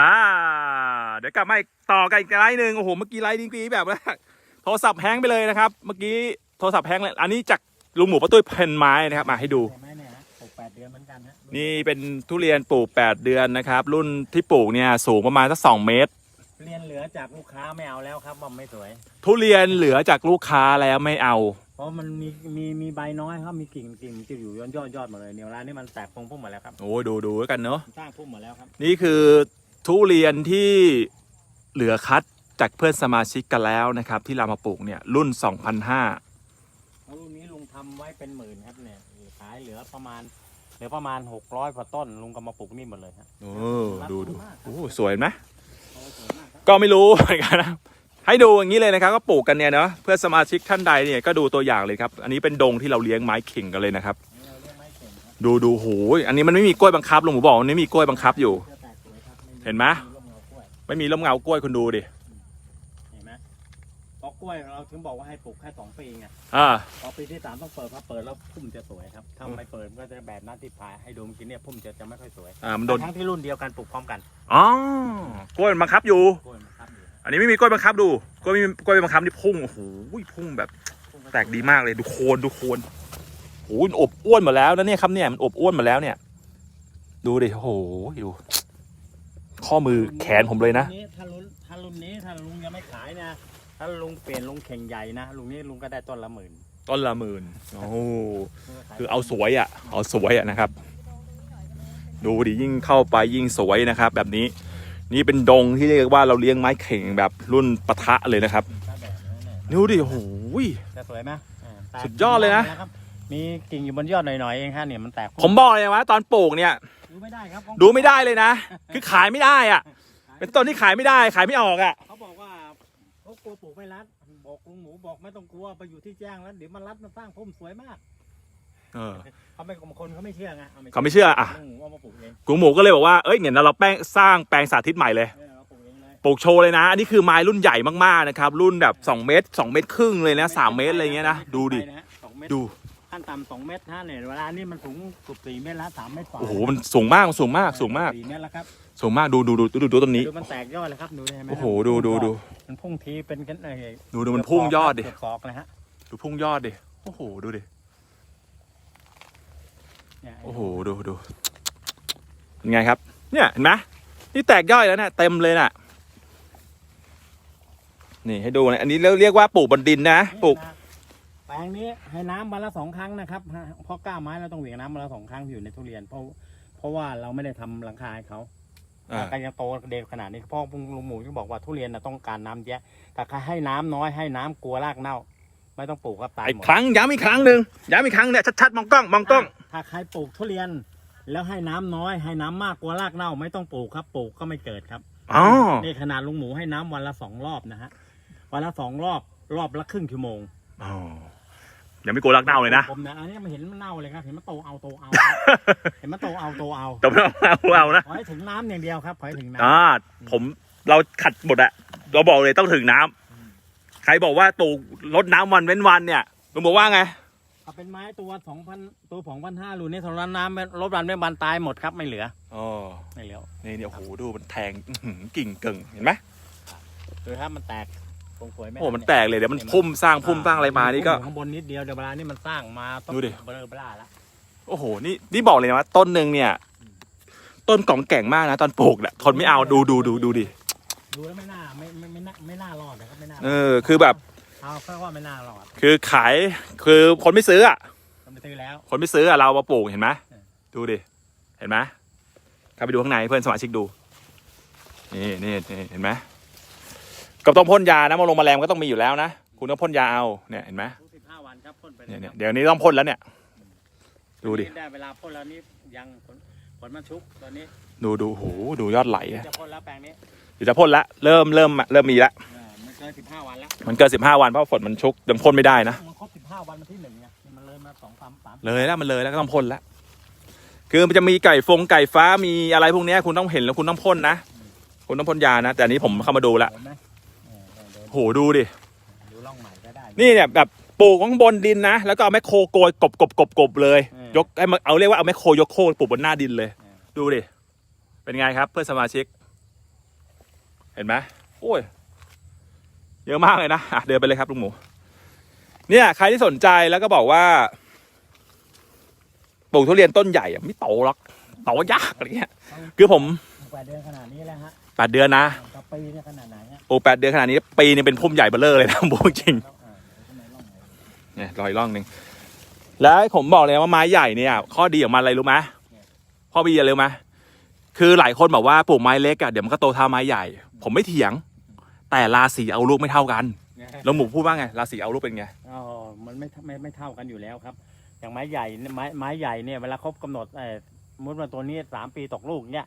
อ่า เดี๋ยวกลับมาอีกต่อกันอีกไลน์หนึ่งโอ้โห เมื่อกี้ไลน์ดิ้งปีแบบว่าโทรศัพท์แฮงก์ไปเลยนะครับ เมื่อกี้โทรศัพท์แฮงก์เลย อันนี้จากลุงหมูป้าตุ้ยเพนไม้นะครับ มาให้ดูใช่ไหมเนี่ยฮะปลูกแปดเดือนเหมือนกันฮะนี่เป็นทุเรียนปลูก 8 เดือนนะครับ รุ่นที่ปลูกเนี่ยสูงประมาณสักสองเมตร เรียนเหลือจากลูกค้าไม่เอาแล้วครับมันไม่สวย ทุเรียนเหลือจากลูกค้าแล้วไม่เอา เพราะมันมีมีมีใบน้อยครับมีกิ่งกิ่งจะอยู่ยอดยอดยอดหมดเลยเนี่ยร้านนี้มันแตกพงพุ่มหมดแล้วครับโอ้ยดูดูแล้วกันเนาะสร้างพุ่มหมดแล้วครับ นี่คือ ทุเรียนที่เหลือคัดจากเพื่อนสมาชิกกันแล้วนะครับ ที่เรามาปลูกเนี่ยรุ่น 2005แล้วรุ่นนี้ลุงทำไว้เป็นหมื่นครับเนี่ยขายเหลือประมาณเหลือประมาณหกร้อยกว่าต้นลุงก็มาปลูกนี่หมดเลยครับโอ้ดูดูโอ้สวยไหมโอ้สวยมากครับก็ไม่รู้เหมือนกันนะให้ดูอย่างนี้เลยนะครับ ก็ปลูกกันเนี่ยเนาะเพื่อสมาชิกท่านใดเนี่ยก็ดูตัวอย่างเลยครับ อันนี้เป็นดงที่เราเลี้ยงไม้เข่งกันเลยนะครับ นี่เราเรียกไม้เก่งครับดูดูโหยอันนี้มันไม่มีกล้วยบังคับลุงหมูบอกมันไม่มีกล้วยบังคับอยู่จะ เห็นไหมร่มเงากล้วยไม่มีร่มเงากล้วยคุณดูดิ เห็นไหมเพราะกล้วยเราถึงบอกว่าให้ปลูกแค่สองปีไงอ่า พอปีที่สามต้องเปิดพอเปิดแล้วพุ่มจะสวยครับ ถ้าไม่เปิดมันก็จะแบบนั้นที่พายให้ดูเมื่อกี้เนี่ยพุ่มจะจะไม่ค่อยสวยอ่ามันโดน ทั้งที่รุ่นเดียวกันปลูกพร้อมกันอ๋อกล้วยมันบังคับอยู่ กล้วยมันครับอยู่อันนี้ไม่มีกล้วยบังคับดู กล้วยไม่มีกล้วยบังคับนี่พุ่งโอ้โหพุ่งแบบพุ่มแตกดีมากเลยดูโคนดูโคนโอ้โหมันอบอ้วนหมดแล้วนะเนี่ยครับเนี่ยมันอบอ้วนหมดแล้วเนี่ย ดูดิโอ้โหดู ข้อมือแขนผมเลยนะรุ่ถ้ารุ่นถ้ารุ่นนี้ถ้าลุงยังไม่ขายนะ ถ้าลุงเปลี่ยนลุงเข่งใหญ่นะลุงนี้ลุงก็ได้ต้นละหมื่นต้นละหมื่นโอ้โหลุงก็ขยคือเอาสวยอะ เอาสวยอะนะครับ ดูดิยิ่งเข้าไปยิ่งสวยนะครับ แบบนี้ นี่เป็นดงที่เรียกว่าเราเลี้ยงไม้เข่งแบบรุ่นปะทะเลยนะครับก็แบบนั้นเนี่ยดูดิโอ้โหจะสวยไหมอ่าแตกสุดยอดเลยนะครับ มีกิ่งอยู่บนยอดหน่อยๆเองฮะเนี่ยมันแตกผมบอกเลยว่าตอนปลูกเนี่ย ดูไม่ได้ครับดูไม่ได้เลยนะ คือขายไม่ได้อะ เป็นต้นที่ขายไม่ได้ ขายไม่ออกอะ เขาบอกว่าเขากลัวปลูกไม่รัด บอกลุงหมูบอกไม่ต้องกลัวไปอยู่ที่แจ้งแล้วเดี๋ยวมันรัดมันสร้างพุ่มสวยมากเออ เขาไม่บางคนเขาไม่เชื่อไงเขาไม่เชื่ออะ ลุงหมูว่ามาปลูกเองกูหมูก็เลยบอกว่า เอ้ยเนี่ยเราแป้งสร้างแปลงสาธิตใหม่เลยเออเราปลูกเองเลยปลูกโชว์เลยนะ อันนี้คือไม้รุ่นใหญ่มากๆนะครับ รุ่นแบบ 2 เมตร 2 เมตรครึ่งเลยนะ 3 เมตรอะไรเงี้ยนะ ดูดินะฮะสองเมตรดู ขั้นต่ำสองเมตรฮะเนี่ยเวลานี่มันสูงเกือบสี่เมตรละสามเมตรกว่าโอ้โหมันสูงมากมันสูงมากสูงมากสี่เมตรแล้วครับสูงมากดูดูดูดูดูดูต้นนี้ ดูมันแตกยอดเลยครับดูได้ไหมโอ้โหดูดูดูมันพุ่งทีเป็นกันเออดูดูมันพุ่งยอดดิเกืบศอกเลยฮะดูพุ่งยอดดิโอ้โหดูดิเนี่ยโอ้โหดูดูเป็นไงครับ เนี่ยเห็นไหมนี่แตกย่อยแล้วนะเต็มเลยน่ะนี่ให้ดูนะอันนี้เรียกเรียกว่าปลูกบนดินนะปลูกนี่นะแป ลงนี้ให้น้ำวันละสองครั้งนะครับฮะเพราะกล้าไม้เราต้องเหวี่ยงน้ำวันละสองครั้งอยู่ในทุเรียนเพราะเพราะว่าเราไม่ได้ทำหลังคาให้เขาอ่า การยังโตเด็กขนาดนี้พ่อลุงหมูก็บอกว่าทุเรียนนะต้องการน้ำเยอะแต่ถ้าให้น้ำน้อยให้น้ำกลัวรากเน่า ไม่ต้องปลูกครับตายอีกหมด ครั้งย้ำอีกครั้งหนึ่งย้ำอีกครั้งเนี่ยชัดๆมองกล้องมองกล้อง ถ้าใครปลูกทุเรียน แล้วให้น้ำน้อยให้น้ำมากกลัวรากเน่าไม่ต้องปลูกครับปลูกก็ไม่เกิดครับอ๋อ นี่ขนาดลุงหมูให้น้ำวันละสองรอบนะฮะวันละสองรอบรอบละครึ่งชั่วโมง อ๋อ ยังไม่กลัวรักเน่าเลยนะ ผมเนี่ยอันนี้มันเห็นมันเน่าเลยครับเห็นมันโตเอาโตเอา เห็นมันโตเอาโตเอาแต่ไม่เอาเอานะขอให้ถึงน้ำอย่างเดียวครับขอให้ถึงน้ำอ่าผมเราขัดหมดอะเราบอกเลยต้องถึงน้ำใครบอกว่าตูลดน้ำวันเว้นวันเนี่ยลุงบอกว่าไงเอาเป็นไม้ตัวสองพันตัวสองพันห้ารูนี่ทรนน้ำลบรันไม่บานตายหมดครับไม่เหลืออ๋อ ไม่เหลือนี่เนี่ยโอ้โหดูมันแทงอื้อหือกิ่งเก่งเห็นไหมดูครับมันแตก คงสวยไหมโอ้โหมันแตกเลยเดี๋ยวมันพุ่มสร้างพุ่มสร้างอะไรมานี่ก็ ข้างบนนิดเดียวเดี๋ยวเวลานี่มันสร้างมาต้องดูดิ เบลอเบล่าแล้วโอ้โหนี่นี่บอกเลยนะว่าต้นหนึ่งเนี่ย ต้นกล่องแก่งมากนะตอนปลูกเนี่ยทนไม่เอาดูดูดูดูดิดูแล้วไม่น่าไม่ไม่ไม่น่าไม่น่ารอดนะครับไม่น่าเออคือแบบ เอาแค่ว่าไม่น่ารอดคือขายคือคนไม่ซื้ออะก็ไม่ซื้อแล้ว คนไม่ซื้ออะเรามาปลูกเห็นไหมเออ ดูดิ เห็นไหมเข้าไปดูข้างในเพื่อนสมาชิกดู นี่นี่นี่เห็นไหม กับต้องพ่นยานะมาลงแมลงก็ต้องมีอยู่แล้วนะคุณต้องพ่นยาเอาเนี่ยเห็นไหมทุกสิบห้าวันครับพ่นไปเนี่ยเลเนี่ยครับเดี๋ยวนี้ต้องพ่นแล้วเนี่ย ดูดิได้เวลาพ่นแล้วนี่ยังผลผลมันชุกตอนนี้ ดูดูโหดูยอดไหลอะจะพ่นแล้วแปลงนี้เดี๋ยวจะพ่นละเริ่มเริ่มเริ่มมีละอ่ามันเกินสิบห้าวันแล้วมันเกินสิบห้าวันเพราะฝนมันชุกยังพ่นไม่ได้นะมันครบสิบห้าวันมันที่หนึ่งไงนี่มันเลยมาสองสามสามเลยแล้วมันเลยแล้วก็ต้องพ่นละคือมันจะมีไก่ฟงไก่ฟ้ามีอะไรพวกเนี้ยคุณต้องเห็นแล้วคุณต้องพ่นนะคุณต้องพ่นยานะ แต่อันนี้ผมเข้ามาดูละ โหดูดิดูร่องใหม่ก็ได้นี่เนี่ยแบบปลูกข้างบนดินนะ แล้วก็เอาแมคโครโกยกบกบกบกบเลยเออยกให้มันเอาเรียกว่าเอาแมคโครยกโคกปลูกบนหน้าดินเลยเออดูดิ เป็นไงครับ เพื่อนสมาชิก เห็นไหมโอ้ย เยอะมากเลยนะอะเดินไปเลยครับลุงหมู เนี่ยใครที่สนใจแล้วก็บอกว่าปลูกทุเรียนต้นใหญ่อะไม่โตหรอกโตยากอะไรเงี้ย คือผม แปดเดือนขนาดนี้แล้วฮะแปดเดือนนะกับปีเนี่ยขนาดไหนฮะโอ้แปดเดือนขนาดนี้ ปีนึงเป็นพุ่มใหญ่เบ้อเร่อเลยนะบอกจริงแล้วอ่าเดี๋ยวข้างในร่องไหนเนี่ยรอยร่องหนึ่งแล้วผมบอกเลยว่าไม้ใหญ่เนี่ย ข้อดีของมันอะไรรู้ไหมข้อดีอะไรรู้ไหมคือหลายคนบอกว่าปลูกไม้เล็กอะเดี๋ยวมันก็โตเท่าไม้ใหญ่ ผมไม่เถียง แต่ราศีเอาลูกไม่เท่ากันแล้วหมูพูดว่าไงราศีเอาลูกเป็นไงอ๋อมันไม่ไม่ไม่เท่ากันอยู่แล้วครับ อย่างไม้ใหญ่เนี่ยไม้ไม้ใหญ่เนี่ยเวลาครบกำหนดเออสมมติว่าตัวนี้สามปีตกลูกเนี่ย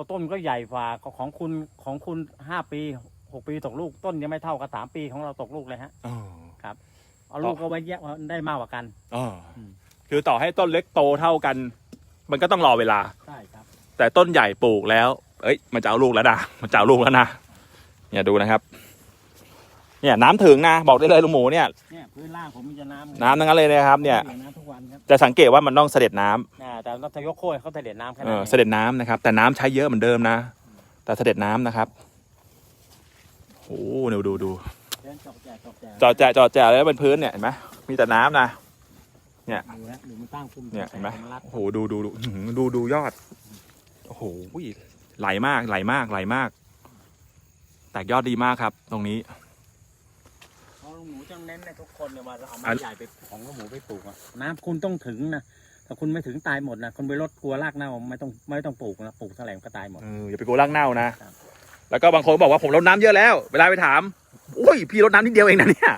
ก็ต้นก็ใหญ่กว่าของคุณของคุณห้าปีหกปีตกลูกต้นยังไม่เท่ากับสามปีของเราตกลูกเลยฮะเอาลูกก็ไว้แยกได้มากกว่ากันอ๋อมคือต่อให้ต้นเล็กโตเท่ากัน มันก็ต้องรอเวลาใช่ครับ แต่ต้นใหญ่ปลูกแล้ว เอ้ยมันจะเอาลูกแล้วนะมันจะเอาลูกแล้วนะเนี่ยดูนะครับ เนี่ยน้ำถึงนะบอกได้เลยลุงหมูเนี่ยเนี่ยพื้นล่างผมมีจะน้ำน้ำทั้งนั้นเลยนะครับเนี่ยปลี่น้ำทุกวันครับจะสังเกตว่ามันต้องเสด็จน้ำอ่าแต่ต้องทยกโค่อยเขาเสด็จน้ำแค่เอนั้นอเองเสด็จน้ำนะครับ แต่น้ำใช้เยอะเหมือนเดิมนะ แต่เสด็จน้ำนะครับโอ้โหเดี๋ยวดูดู เดินจอกแจกจอกแจกจอดแจจอดแจแล้วบนพื้นเนี่ยเห็นไหมมีแต่น้ำนะเนี่ยดูนะดูมันตั้งพุ่มเนี่ยเห็นไหมมันรัดโอ้โหดูดูดูอื้อหือดูดูยอดโอ้โหไหลมากไหลมากไหลมาก แตกยอดดีมากครับ ตรงนี้ เพราะลุงหมูจะเน้นในทุกคนเนี่ยว่าเราเอาไม้อันใหญ่ไปของลุงหมูไปปลูกอะน้ำคุณต้องถึงนะถ้าคุณไม่ถึงตายหมดนะคุณไปลดกลัวรากเน่าไม่ต้องไม่ต้องปลูกนะปลูกแถลงก็ตายหมด เอออย่าไปกลัวรากเน่านะ ครับ แล้วก็บางคนบอกว่าผมรดน้ำเยอะแล้ว เวลาไปถามโอ้ยพี่รดน้ำนิดเดียวเองนะเนี่ย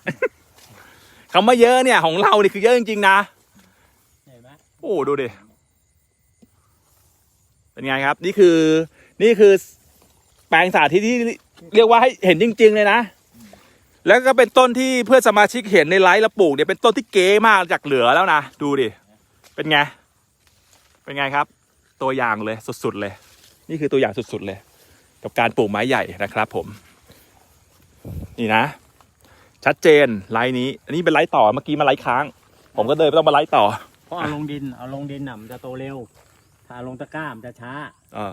คำว่าเยอะเนี่ยของเรานี่คือเยอะจริงๆนะ เห็นไหมโอ้ดูดิ เป็นไงครับ นี่คือ นี่คือแปลงสาธิตที่เรียกว่าให้เห็นจริง ๆ เลยนะ แล้วก็เป็นต้นที่เพื่อนสมาชิกเห็นในไลฟ์แล้วปลูกเนี่ยเป็นต้นที่เก๋มากจากเหลือแล้วนะ ดูดิ เป็นไง เป็นไงครับ ตัวอย่างเลยสุดๆเลย นี่คือตัวอย่างสุดๆเลย กับการปลูกไม้ใหญ่นะครับ ผม นี่นะ ชัดเจนไลฟ์นี้ อันนี้เป็นไลฟ์ต่อเมื่อกี้มาไลฟ์ค้าง ผมก็เลยต้องมาไลฟ์ต่อ เพราะเอาลงดินเอาลงดินน่ะมันจะโตเร็ว ถ้าเอาลงตะกร้ามันจะช้า เออ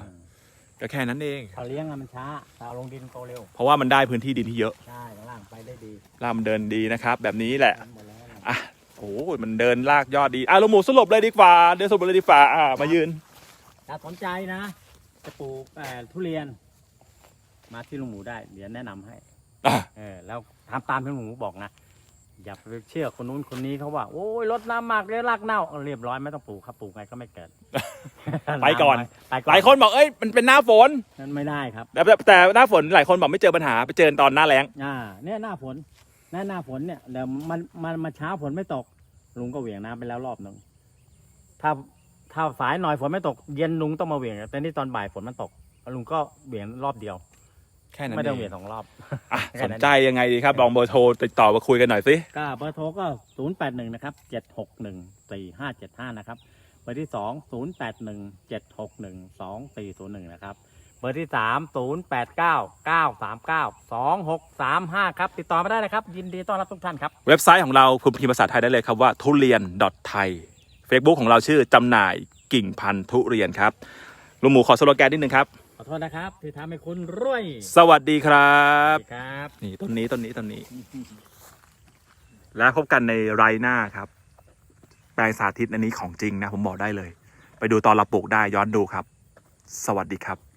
ก็แค่นั้นเองถ้าเลี้ยงอะมันช้าถ้าเอาลงดินโตเร็วเพราะว่ามันได้พื้นที่ดินที่เยอะใช่ข้างล่างไปได้ดีลากมันเดินดีนะครับ แบบนี้แหละ หมดแล้วนะอะโอ้โหมันเดินลากยอดดี อะเราหมูสรุปเลยดีกว่า เดินสรุปเลยดีกว่าอะมายืน ถ้าสนใจนะ จะปลูกเอ่อทุเรียน มาที่ลุงหมูได้เดี๋ยวแนะนำให้ อะ เออแล้วทำตามที่ลุงหมูบอกนะ อย่าไปเชื่อคนนู้นคนนี้เขาว่า โอ้ยลดน้ำมากเลยรากเน่าเอาเรียบร้อยไม่ต้องปลูกครับปลูกไงก็ไม่เกิด ไปก่อน ไปหลายคนบอกเอ้ยมันเป็นหน้าฝนนั้นไม่ได้ครับแต่แต่แต่หน้าฝนหลายคนบอกไม่เจอปัญหาไปเจอตอนหน้าแล้งอ่าเนี่ยหน้าฝนหน้าหน้าฝนเนี่ยเดี๋ยวมันมันมาเช้าฝนไม่ตก ลุงก็เหวี่ยงน้ำไปแล้วรอบหนึ่งถ้าถ้าสายหน่อยฝนไม่ตก เย็นลุงต้องมาเหวี่ยงแต่นี่ตอนบ่ายฝนมันตกลุงก็เหวี่ยงรอบเดียว แค่นั้นไม่ต้องเหเอวี่ยงงสองรอบอะแค่สนั้นนใจยังไงดีครับลองเบอร์โทรติดต่อมาคุยกันหน่อยสิก็เบอร์โทรก็ศูนย์แปดหนึ่งนะครับเจ็ดหกหนึ่งสี่ห้าเจ็ดห้านะครับ เบอร์ที่สองศูนย์แปดหนึ่งเจ็ดหกหนึ่งสองสี่ศูนย์หนึ่งนะครับ เบอร์ที่สามศูนย์แปดเก้าเก้าสามเก้าสองหกสามห้าครับ ติดต่อมาได้นะครับ ยินดีต้อนรับทุกท่านครับ เว็บไซต์ของเราคุณพิมพ์ภาษาไทยได้เลยครับว่าทุเรียน .thai Facebook ของเราชื่อจำหน่ายกิ่งพันธุ์ทุเรียนครับลุงหมูขอสโลแกนนิดนึงครับ ขอโทษนะครับที่ทำให้คุณรวยสวัสดีครับสวัสดีครับ นี่ต้นนี้ต้นนี้ต้นนี้ แล้วพบกันในไรหน้าครับ แปลงสาธิตอันนี้ของจริงนะ ผมบอกได้เลย ไปดูตอนเราปลูกได้ย้อนดูครับ สวัสดีครับ